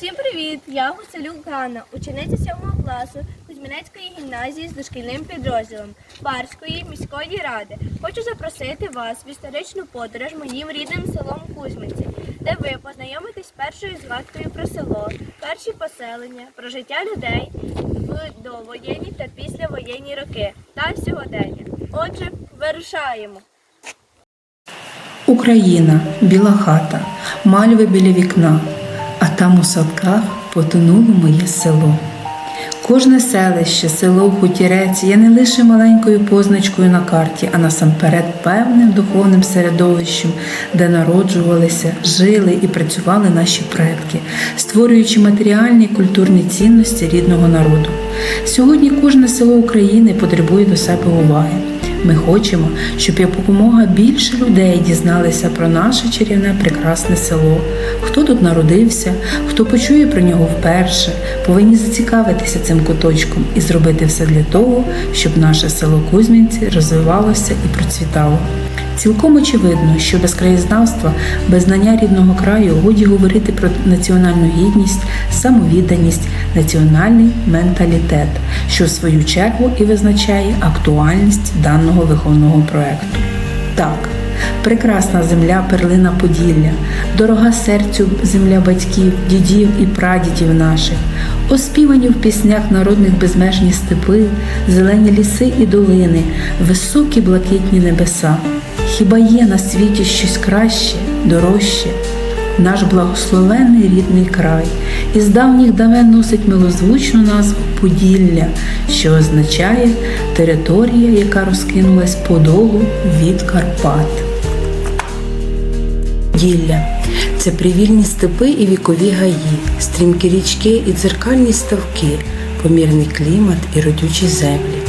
Всім привіт! Я Гуселюк Ганна, учениця 7 класу Кузьмінецької гімназії з дошкільним підрозділом Барської міської ради. Хочу запросити вас в історичну подорож моїм рідним селом Кузьминці, де ви познайомитесь першою згадкою про село, перші поселення, про життя людей в довоєнні та післявоєнні роки та сьогодення. Отже, вирушаємо! Україна, біла хата, мальви біля вікна, а там у садках потонуло моє село. Кожне селище, село, хутірець є не лише маленькою позначкою на карті, а насамперед певним духовним середовищем, де народжувалися, жили і працювали наші предки, створюючи матеріальні і культурні цінності рідного народу. Сьогодні кожне село України потребує до себе уваги. Ми хочемо, щоб якомога більше людей дізналися про наше чарівне прекрасне село. Хто тут народився, хто почує про нього вперше, повинні зацікавитися цим куточком і зробити все для того, щоб наше село Кузьмінці розвивалося і процвітало. Цілком очевидно, що без краєзнавства, без знання рідного краю годі говорити про національну гідність, самовідданість, національний менталітет, що в свою чергу і визначає актуальність даного виховного проекту. Так, прекрасна земля перлина Поділля, дорога серцю земля батьків, дідів і прадідів наших, оспівані в піснях народних безмежні степи, зелені ліси і долини, високі блакитні небеса. Хіба є на світі щось краще, дорожче? Наш благословенний рідний край із давніх давен носить милозвучну назву Поділля, що означає територія, яка розкинулась подолу від Карпат. Ділля це привільні степи і вікові гаї, стрімкі річки і дзеркальні ставки, помірний клімат і родючі землі.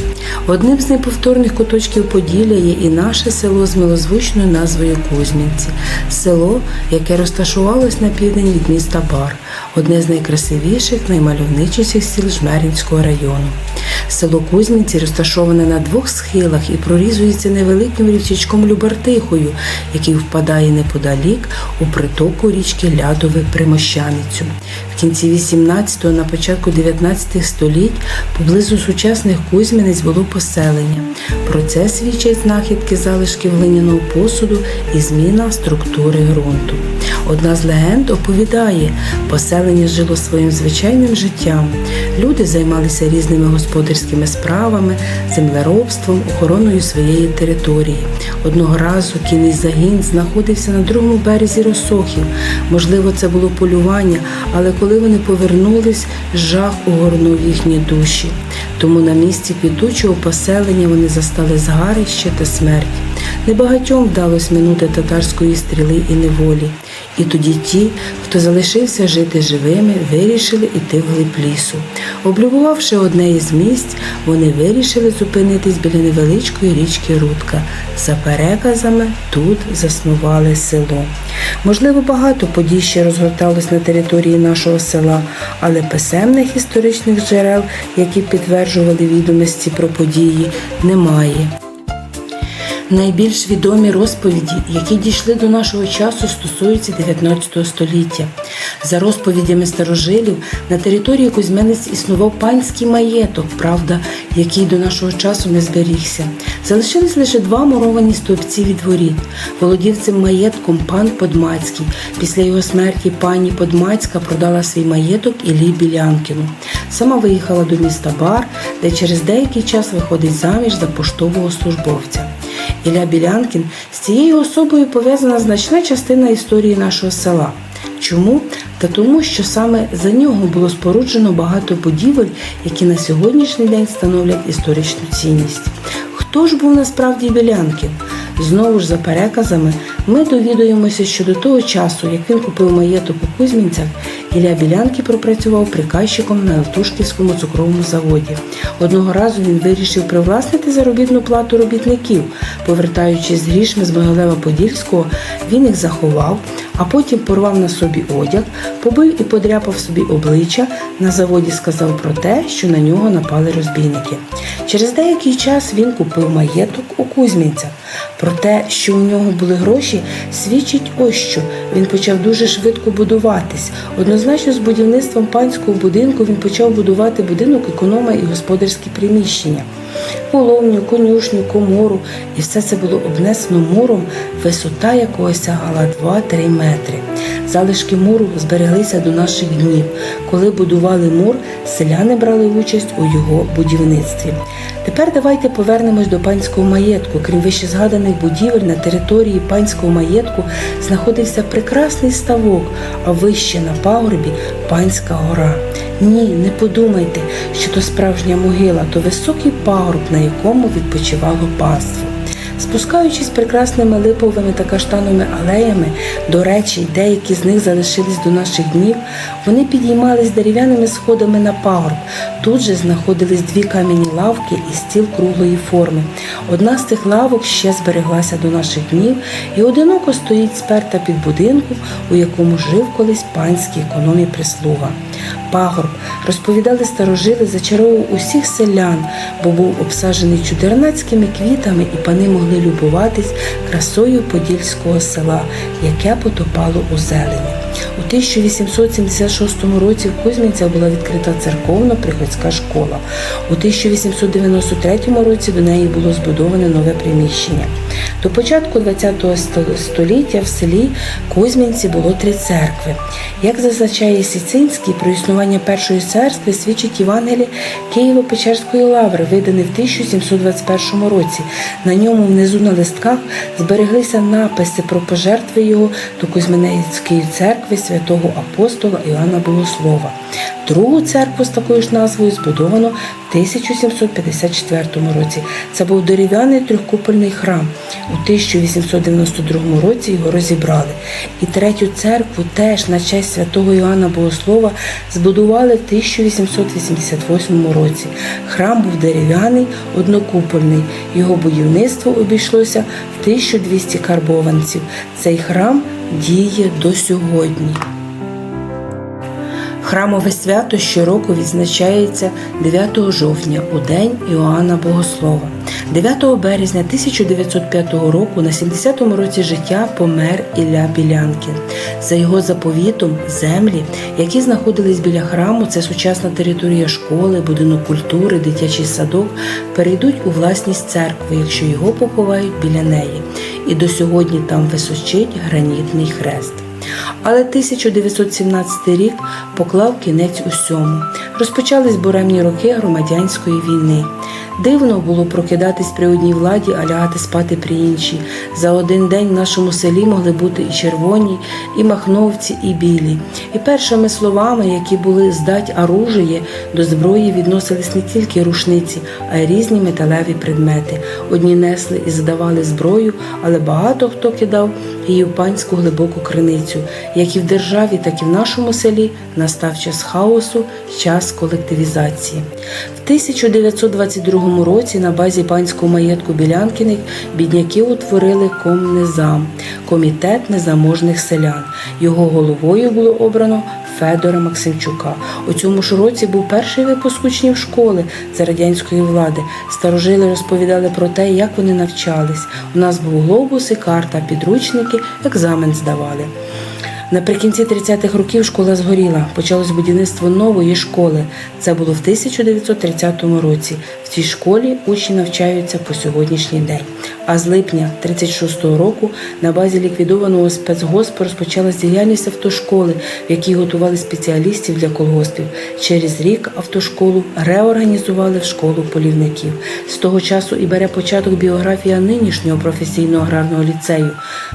Одним з неповторних куточків Поділля є і наше село з милозвучною назвою Кузьмінці, село, яке розташувалось на південь від міста Бар, одне з найкрасивіших, наймальовничіших сіл Жмеринського району. Село Кузьмінці розташоване на двох схилах і прорізується невеликим річечком Любартихою, який впадає неподалік у притоку річки Лядове Примощаницю. Кінці 18-го, на початку 19 століть поблизу сучасних Кузьмінець було поселення. Про це свідчать знахідки залишків глиняного посуду і зміна структури ґрунту. Одна з легенд оповідає, поселення жило своїм звичайним життям. Люди займалися різними господарськими справами, землеробством, охороною своєї території. Одного разу кінний загін знаходився на другому березі Росохів. Можливо, це було полювання, але коли вони повернулись, жах огорнув їхні душі. Тому на місці квітучого поселення вони застали згарище та смерть. Небагатьом вдалося минути татарської стріли і неволі. І тоді ті, хто залишився жити живими, вирішили йти вглиб лісу. Облюбувавши одне із місць, вони вирішили зупинитись біля невеличкої річки Рудка. За переказами тут заснували село. Можливо, багато подій ще розгорталось на території нашого села, але писемних історичних джерел, які підтверджували відомості про події, немає. Найбільш відомі розповіді, які дійшли до нашого часу, стосуються 19 століття. За розповідями старожилів, на території Кузьменець існував панський маєток, правда, який до нашого часу не зберігся. Залишились лише два муровані стовпці від воріт. Володів цим маєтком пан Подмацький. Після його смерті пані Подмацька продала свій маєток Іллі Білянкіну. Сама виїхала до міста Бар, де через деякий час виходить заміж за поштового службовця. Ілля Білянкін з цією особою пов'язана значна частина історії нашого села. Чому? Та тому, що саме за нього було споруджено багато будівель, які на сьогоднішній день становлять історичну цінність. Хто ж був насправді Білянкін? Знову ж за переказами, ми довідуємося, що до того часу, як він купив маєток у Кузьмінцях, Ілля Білянки пропрацював приказчиком на Евтушківському цукровому заводі. Одного разу він вирішив привласнити заробітну плату робітників. Повертаючись з грішми з Могилева Подільського, він їх заховав, а потім порвав на собі одяг, побив і подряпав собі обличчя. На заводі сказав про те, що на нього напали розбійники. Через деякий час він купив маєток у Кузьмінцях. Про те, що у нього були гроші, свідчить ось що він почав дуже швидко будуватись. Однозначно однозначно з будівництвом панського будинку він почав будувати будинок економа і господарські приміщення. Половню, конюшню, комору, і все це було обнесено муром, висота якого сягала 2-3 метри. Залишки муру збереглися до наших днів. Коли будували мур, селяни брали участь у його будівництві. Тепер давайте повернемось до панського маєтку. Крім вище згаданих будівель, на території панського маєтку знаходився прекрасний ставок, а вище на пагорбі панська гора. Ні, не подумайте, що то справжня могила, то високий пагорб, на якому відпочивало панство. Спускаючись прекрасними липовими та каштановими алеями, до речі, деякі з них залишились до наших днів, вони підіймались дерев'яними сходами на пагорб. Тут же знаходились дві кам'яні лавки і стіл круглої форми. Одна з цих лавок ще збереглася до наших днів і одиноко стоїть сперта під будинком, у якому жив колись панський економ і прислуга. Пагорб, розповідали старожили, зачаровував усіх селян, бо був обсаджений чудернацькими квітами, і пани могли любуватись красою подільського села, яке потопало у зелені. У 1876 році в Кузьмінцях була відкрита церковно-приходська школа. У 1893 році до неї було збудоване нове приміщення. До початку ХХ століття в селі Кузьмінці було три церкви. Як зазначає Сіцинський, про існування першої церкви свідчить Євангеліє Києво-Печерської лаври, видане в 1721 році. На ньому внизу на листках збереглися написи про пожертви його до Кузьминецької церкви святого апостола Іоанна Богослова. Другу церкву з такою ж назвою збудовано в 1754 році. Це був дерев'яний трьохкупольний храм. У 1892 році його розібрали. І третю церкву теж на честь святого Іоанна Богослова збудували в 1888 році. Храм був дерев'яний, однокупольний. Його будівництво обійшлося в 1200 карбованців. Цей храм діє до сьогодні. Храмове свято щороку відзначається 9 жовтня у день Іоанна Богослова. 9 березня 1905 року на 70-му році життя помер Ілля Білянкін. За його заповітом землі, які знаходились біля храму, це сучасна територія школи, будинок культури, дитячий садок, перейдуть у власність церкви, якщо його поховають біля неї. І до сьогодні там височить гранітний хрест. Але 1917 рік поклав кінець усьому. Розпочались буремні роки громадянської війни. Дивно було прокидатись при одній владі, а лягати спати при іншій. За один день в нашому селі могли бути і червоні, і махновці, і білі. І першими словами, які були здать оружіє, до зброї відносились не тільки рушниці, а й різні металеві предмети. Одні несли і задавали зброю, але багато хто кидав її в панську глибоку криницю. Як і в державі, так і в нашому селі настав час хаосу, час колективізації. В 1922 році на базі панського маєтку Білянкіних бідняки утворили комнезам комітет незаможних селян. Його головою було обрано Федора Максимчука. У цьому ж році був перший випуск учнів школи за радянської влади. Старожили розповідали про те, як вони навчались. У нас був глобус і карта, підручники, екзамен здавали. Наприкінці 30-х років школа згоріла. Почалось будівництво нової школи. Це було в 1930 році. Цій школі учні навчаються по сьогоднішній день. А з липня 36-го року на базі ліквідованого спецгоспу розпочалась діяльність автошколи, в якій готували спеціалістів для колгоспів. Через рік автошколу реорганізували в школу полівників. З того часу і бере початок біографія нинішнього професійного аграрного ліцею.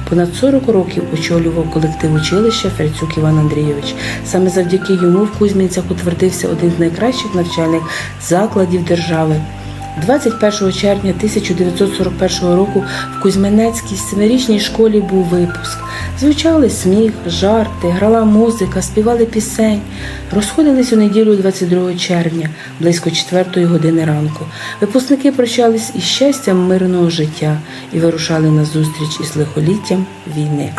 Понад 40 років очолював колектив училища Ферцюк Іван Андрійович. Саме завдяки йому в Кузьмінцях утвердився один з найкращих навчальних закладів держави. 21 червня 1941 року в Кузьминецькій семирічній школі був випуск. Звучали сміх, жарти, грала музика, співали пісень. Розходились у неділю 22 червня, близько 4 години ранку. Випускники прощались із щастям мирного життя і вирушали на зустріч із лихоліттям війни.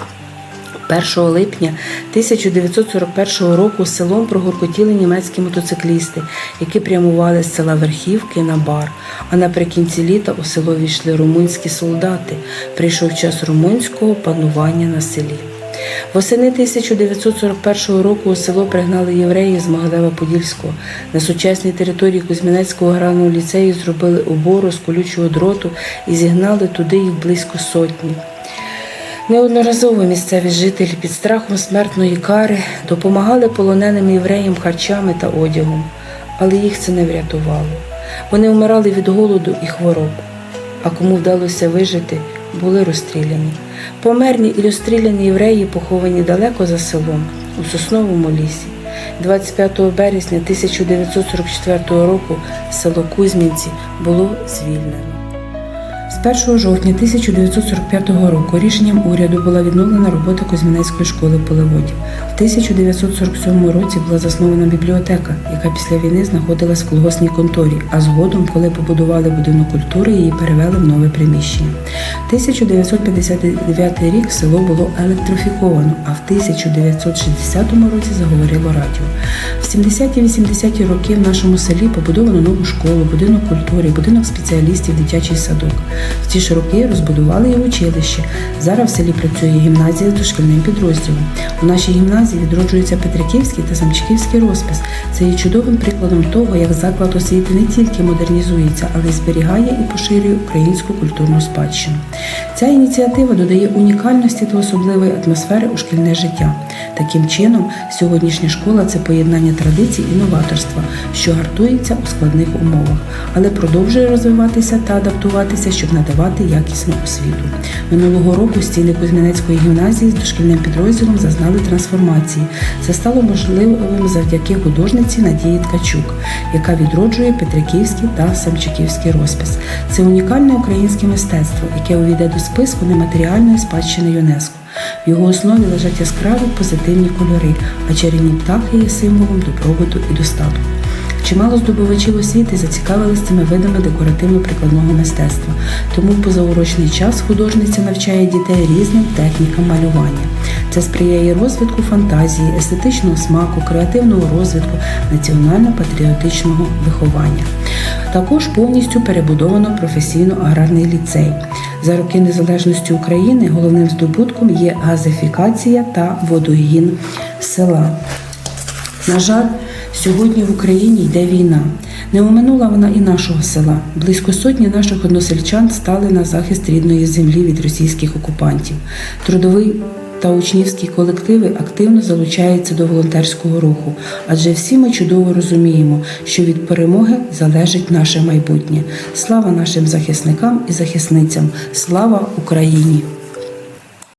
1 липня 1941 року селом прогуркотіли німецькі мотоциклісти, які прямували з села Верхівки на бар. А наприкінці літа у село війшли румунські солдати. Прийшов час румунського панування на селі. Восени 1941 року у село пригнали євреїв з Могилева-Подільського. На сучасній території Кузьмінецького аграрного ліцею зробили обору з колючого дроту і зігнали туди їх близько сотні. Неодноразово місцеві жителі під страхом смертної кари допомагали полоненим євреям харчами та одягом, але їх це не врятувало. Вони вмирали від голоду і хвороб, а кому вдалося вижити, були розстріляні. Померні і розстріляні євреї поховані далеко за селом, у сосновому лісі. 25 березня 1944 року село Кузьмінці було звільнено. З 1 жовтня 1945 року рішенням уряду була відновлена робота Кузьмінецької школи полеводів. В 1947 році була заснована бібліотека, яка після війни знаходилась в колгосній конторі, а згодом, коли побудували будинок культури, її перевели в нове приміщення. 1959 рік село було електрифіковано, а в 1960 році заговорило радіо. В 70-80-ті роки в нашому селі побудовано нову школу, будинок культури, будинок спеціалістів, дитячий садок. В ті ж роки розбудували і училище. Зараз в селі працює гімназія з дошкільним підрозділом. У нашій гімназії відроджується Петриківський та Самчиківський розпис. Це є чудовим прикладом того, як заклад освіти не тільки модернізується, але й зберігає і поширює українську культурну спадщину. Ця ініціатива додає унікальності та особливої атмосфери у шкільне життя. Таким чином, сьогоднішня школа це поєднання традицій і новаторства, що гартується у складних умовах, але продовжує розвиватися та адаптуватися, щоб надавати якісну освіту. Минулого року стіни Кузьмінецької гімназії з дошкільним підрозділом зазнали трансформації. Це стало можливим завдяки художниці Надії Ткачук, яка відроджує Петриківський та Самчиківський розпис. Це унікальне українське мистецтво, яке увійде до списку нематеріальної спадщини ЮНЕСКО. В його основі лежать яскраві позитивні кольори, а чарівні птахи є символом добробуту і достатку. Чимало здобувачів освіти зацікавились цими видами декоративно-прикладного мистецтва, тому в позаурочний час художниця навчає дітей різним технікам малювання. Це сприяє розвитку фантазії, естетичного смаку, креативного розвитку, національно-патріотичного виховання. Також повністю перебудовано професійно-аграрний ліцей. За роки незалежності України головним здобутком є газифікація та водогін села. На жаль, сьогодні в Україні йде війна. Не оминула вона і нашого села. Близько сотні наших односельчан стали на захист рідної землі від російських окупантів. Трудовий та учнівські колективи активно залучаються до волонтерського руху, адже всі ми чудово розуміємо, що від перемоги залежить наше майбутнє. Слава нашим захисникам і захисницям! Слава Україні!